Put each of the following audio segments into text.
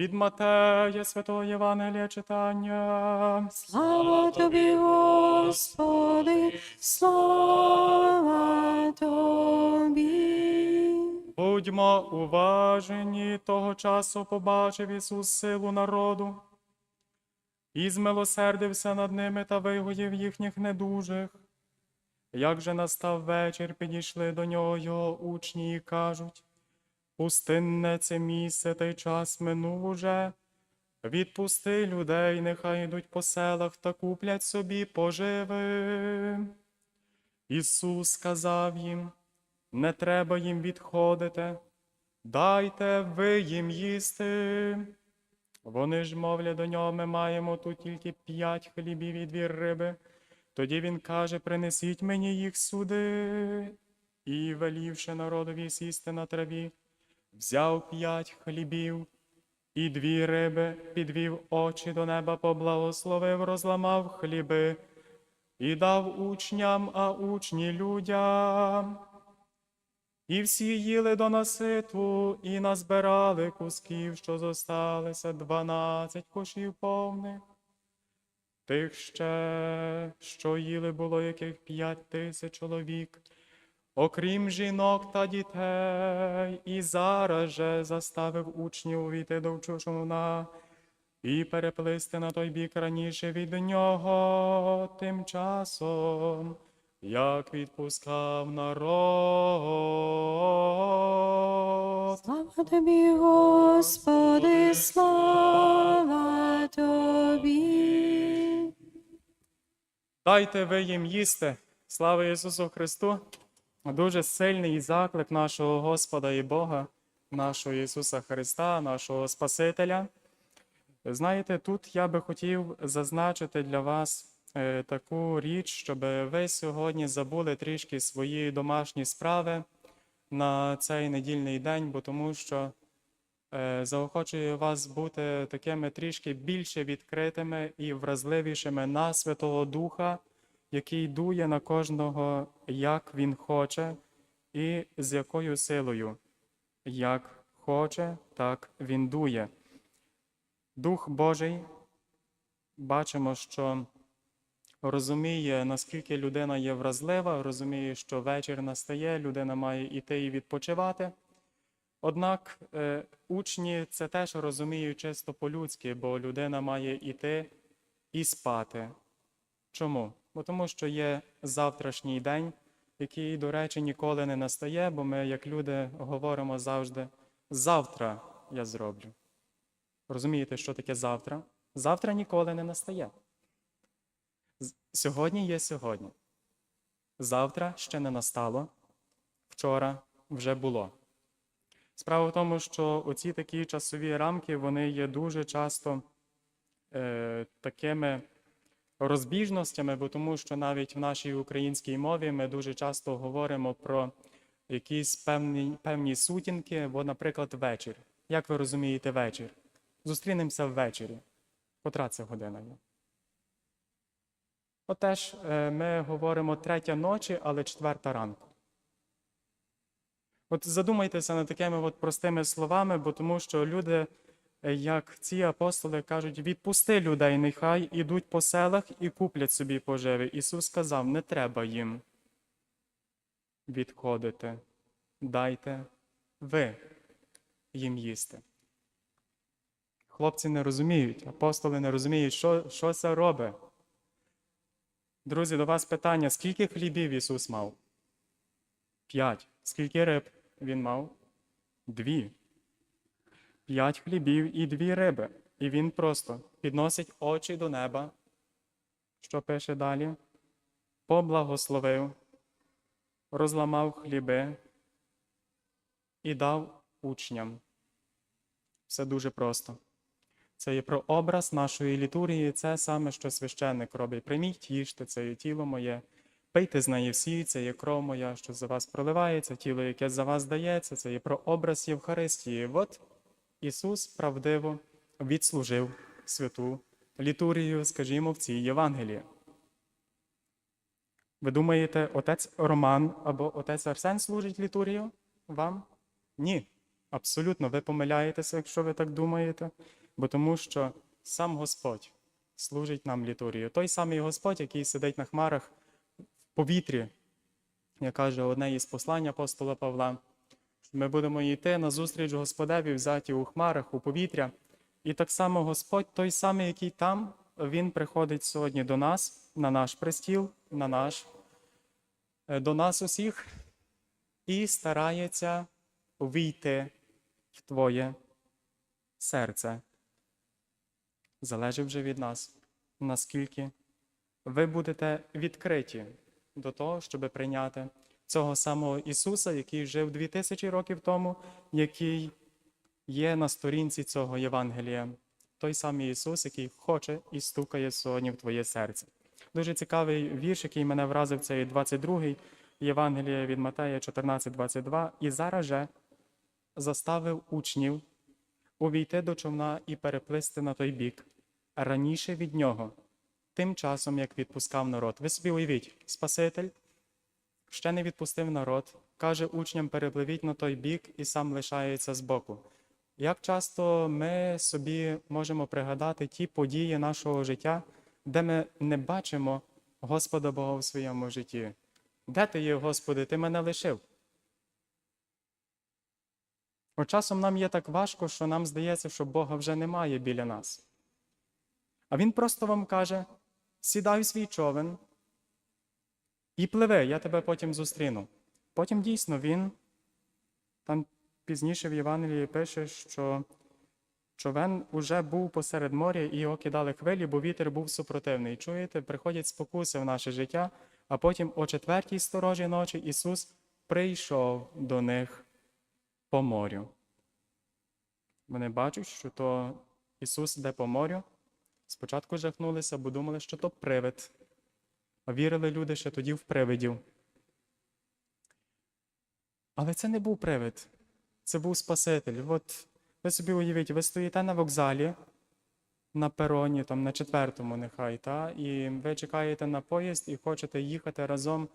Від Матея Святого Євангелія читання. Слава тобі, Господи, слава тобі. Будьмо уважені, того часу побачив Ісус силу народу, і змилосердився над ними та вигоїв їхніх недужих. Як же настав вечір, підійшли до нього його учні і кажуть, пустинне це місце, та й час минув уже. Відпусти людей, нехай йдуть по селах та куплять собі поживи. Ісус сказав їм, не треба їм відходити, дайте ви їм їсти. Вони ж мовлять до нього, ми маємо тут тільки п'ять хлібів і дві риби. Тоді він каже: принесіть мені їх сюди. І, велівши народові сісти на траві, взяв п'ять хлібів і дві риби, підвів очі до неба, поблагословив, розламав хліби і дав учням, а учні людям. І всі їли до наситу, і назбирали кусків, що зосталися, дванадцять кошів повних. Тих ще, що їли, було яких п'ять тисяч чоловік, окрім жінок та дітей, і зараз же заставив учнів увійти до човна і переплисти на той бік раніше від нього тим часом, як відпускав народ. Слава тобі, Господи, слава тобі. Дайте ви їм їсти. Слава Ісусу Христу! Дуже сильний заклик нашого Господа і Бога, нашого Ісуса Христа, нашого Спасителя. Знаєте, тут я би хотів зазначити для вас е, таку річ, щоб ви сьогодні забули трішки свої домашні справи на цей недільний день, бо тому що е, заохочую вас бути такими трішки більше відкритими і вразливішими на Святого Духа, який дує на кожного, як він хоче, і з якою силою. Як хоче, так він дує. Дух Божий, бачимо, що розуміє, наскільки людина є вразлива, розуміє, що вечір настає, людина має іти і відпочивати. Однак е, учні це теж розуміють чисто по-людськи, бо людина має іти і спати. Чому? Бо тому що є завтрашній день, який, до речі, ніколи не настає, бо ми, як люди, говоримо завжди: завтра я зроблю. Розумієте, що таке завтра? Завтра ніколи не настає. Сьогодні є сьогодні. Завтра ще не настало, вчора вже було. Справа в тому, що оці такі часові рамки вони є дуже часто е, такими розбіжностями, бо тому що навіть в нашій українській мові ми дуже часто говоримо про якісь певні, певні сутінки, бо, наприклад, вечір. Як ви розумієте вечір? Зустрінемося ввечері. Котра це година? Отеж е, ми говоримо третя ночі, але четверта ранку. От задумайтеся над такими от простими словами, бо тому що люди, як ці апостоли кажуть, відпусти людей, нехай ідуть по селах і куплять собі поживи. Ісус сказав, не треба їм відходити. Дайте ви їм їсти. Хлопці не розуміють, апостоли не розуміють, що, що це робить. Друзі, до вас питання: скільки хлібів Ісус мав? П'ять. Скільки риб він мав? Дві. П'ять хлібів і дві риби. І він просто підносить очі до неба. Що пише далі? Поблагословив, розламав хліби і дав учням. Все дуже просто. Це є про образ нашої літургії, це саме, що священник робить. Прийміть, їжте, це є тіло моє, пийте з неї всі, це є кров моя, що за вас проливається, тіло, яке за вас дається, це є про образ Євхаристії. От Ісус правдиво відслужив святу літургію, скажімо, в цій Євангелії. Ви думаєте, отець Роман або отець Арсен служить літургію вам? Ні. Абсолютно, ви помиляєтеся, якщо ви так думаєте, бо тому що сам Господь служить нам літургію. Той самий Господь, який сидить на хмарах в повітрі, як каже одне із послань апостола Павла. Ми будемо йти на зустріч Господеві, взяті у хмарах, у повітря. І так само Господь, той самий, який там, Він приходить сьогодні до нас, на наш престіл, на наш, е, до нас усіх, і старається війти в Твоє серце. Залежить вже від нас, наскільки ви будете відкриті до того, щоб прийняти цього самого Ісуса, який жив 2000 років тому, який є на сторінці цього Євангелія. Той самий Ісус, який хоче і стукає сьогодні в твоє серце. Дуже цікавий вірш, який мене вразив, це 22-й Євангелія від Матея 14:22. І зараз же заставив учнів увійти до човна і переплисти на той бік, раніше від нього, тим часом, як відпускав народ. Ви собі уявіть, Спаситель ще не відпустив народ, каже учням, перепливіть на той бік і сам лишається збоку. Як часто ми собі можемо пригадати ті події нашого життя, де ми не бачимо Господа Бога в своєму житті? Де ти є, Господи, ти мене лишив? От часом нам є так важко, що нам здається, що Бога вже немає біля нас. А Він просто вам каже: сідай в свій човен і пливи, я тебе потім зустріну. Потім дійсно він там пізніше в Євангелії пише, що човен уже був посеред моря і його кидали хвилі, бо вітер був супротивний. Чуєте, приходять спокуси в наше життя, а потім о четвертій сторожі ночі Ісус прийшов до них по морю. Вони бачать, що то Ісус йде по морю. Спочатку жахнулися, бо думали, що то привид. А вірили люди ще тоді в привидів. Але це не був привид, це був Спаситель. От ви собі уявіть, ви стоїте на вокзалі, на пероні, там на четвертому нехай, та, і ви чекаєте на поїзд і хочете їхати разом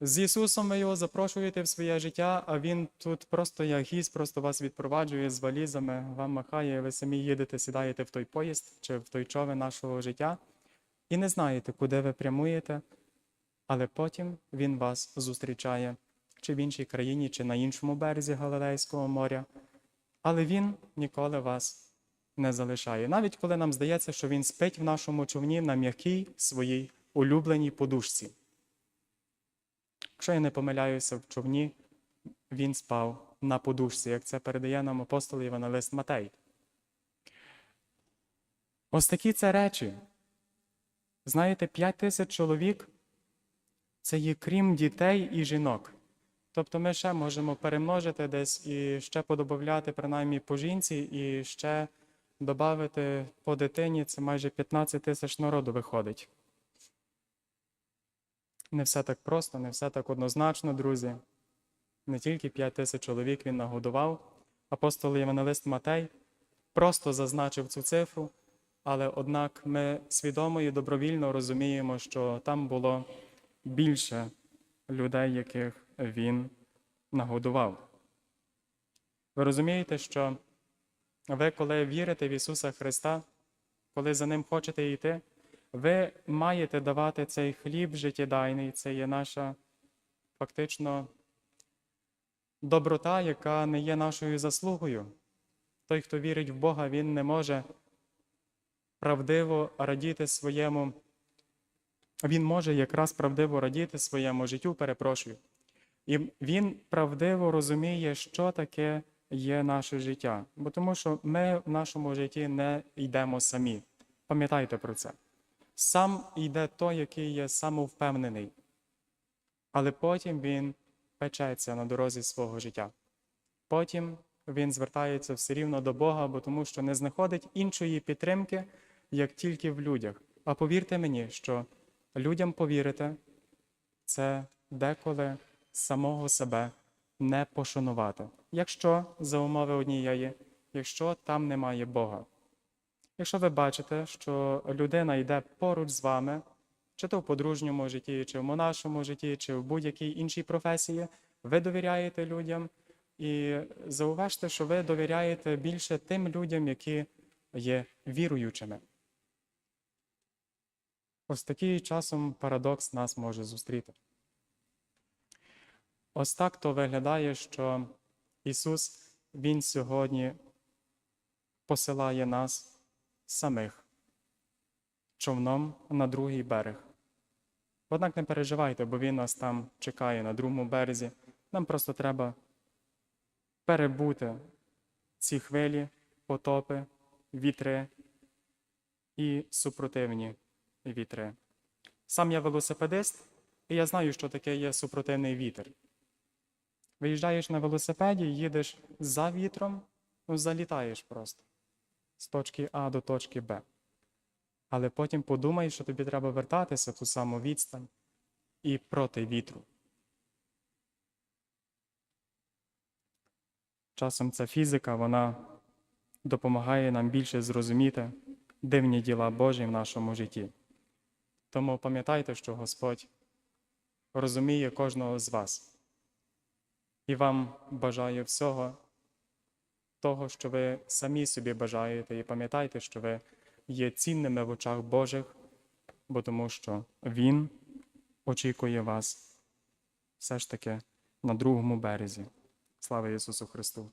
з Ісусом, ви його запрошуєте в своє життя, а Він тут просто як гість, просто вас відпроваджує з валізами, вам махає, ви самі їдете, сідаєте в той поїзд чи в той човен нашого життя і не знаєте, куди ви прямуєте, але потім Він вас зустрічає чи в іншій країні, чи на іншому березі Галилейського моря. Але Він ніколи вас не залишає. Навіть коли нам здається, що Він спить в нашому човні на м'якій своїй улюбленій подушці. Якщо я не помиляюся в човні, він спав на подушці, як це передає нам апостол Євангелист Матей. Ось такі це речі. Знаєте, 5 тисяч чоловік це є крім дітей і жінок. Тобто ми ще можемо перемножити десь і ще подобавляти принаймні по жінці, і ще додати по дитині, це майже 15 тисяч народу виходить. Не все так просто, не все так однозначно, друзі. Не тільки 5 тисяч чоловік він нагодував. Апостол Євангелист Матей просто зазначив цю цифру, але однак ми свідомо і добровільно розуміємо, що там було більше людей, яких він нагодував. Ви розумієте, що ви, коли вірите в Ісуса Христа, коли за Ним хочете йти, ви маєте давати цей хліб життєдайний, це є наша фактично доброта, яка не є нашою заслугою. Той, хто вірить в Бога, він не може правдиво радіти своєму. Він може якраз правдиво радіти своєму життю, перепрошую. І він правдиво розуміє, що таке є наше життя. Бо тому що ми в нашому житті не йдемо самі. Пам'ятайте про це. Сам йде той, який є самовпевнений, але потім він печеться на дорозі свого життя. Потім він звертається все рівно до Бога, бо тому що не знаходить іншої підтримки, як тільки в людях. А повірте мені, що людям повірити це деколи самого себе не пошанувати, якщо за умови однієї, якщо там немає Бога. Якщо ви бачите, що людина йде поруч з вами, чи то в подружньому житті, чи в монашому житті, чи в будь-якій іншій професії, ви довіряєте людям, І зауважте, що ви довіряєте більше тим людям, які є віруючими. Ось такий часом парадокс нас може зустріти. Ось так то виглядає, що Ісус Він сьогодні посилає нас самих човном на другий берег. Однак не переживайте, бо Він нас там чекає на другому березі. Нам просто треба перебути ці хвилі, потопи, вітри і супротивні вітри. Сам я велосипедист, і я знаю, що таке є супротивний вітер. Виїжджаєш на велосипеді, їдеш за вітром, ну, залітаєш просто з точки А до точки Б. Але потім подумай, що тобі треба вертатися ту саму відстань і проти вітру. Часом ця фізика вона допомагає нам більше зрозуміти дивні діла Божі в нашому житті. Тому пам'ятайте, що Господь розуміє кожного з вас і вам бажаю всього того, що ви самі собі бажаєте, і пам'ятайте, що ви є цінними в очах Божих, бо тому що Він очікує вас все ж таки на другому березі. Слава Ісусу Христу!